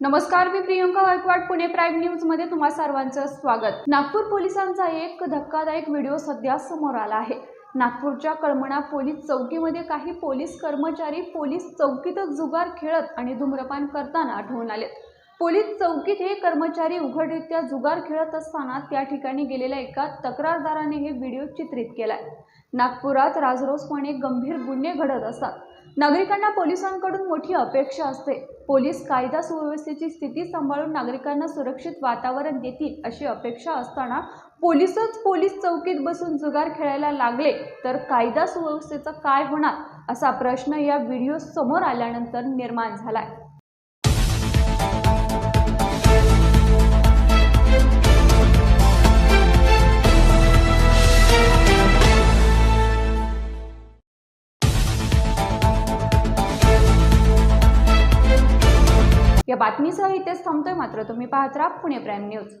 नमस्कार मी प्रियंका गायकवाड पुणे प्राईम न्यूजमध्ये तुम्हा सर्वांचं स्वागत. नागपूर पोलिसांचा एक धक्कादायक व्हिडिओ सध्या समोर आला आहे. नागपूरच्या कळमणा पोलीस चौकीमध्ये काही पोलीस कर्मचारी पोलीस चौकीतच जुगार खेळत आणि धूम्रपान करताना आढळून आले. पोलीस चौकीत हे कर्मचारी उघडरित्या जुगार खेळत असताना त्या ठिकाणी गेलेल्या एका तक्रारदाराने हे व्हिडिओ चित्रित केलाय. नागपुरात राजरोसपणे गंभीर गुन्हे घडत असतात. नागरिकांना पोलिसांकडून मोठी अपेक्षा असते. पोलीस कायदा सुव्यवस्थेची स्थिती सांभाळून नागरिकांना सुरक्षित वातावरण देतील अशी अपेक्षा असताना पोलीसच पोलीस चौकीत बसून जुगार खेळायला लागले तर कायदा सुव्यवस्थेचा काय होणार असा प्रश्न या व्हिडिओ समोर आल्यानंतर निर्माण झालाय. या बातमीसह इथेच थांबतोय मात्र तुम्ही पाहत राहा पुणे प्राईम न्यूज.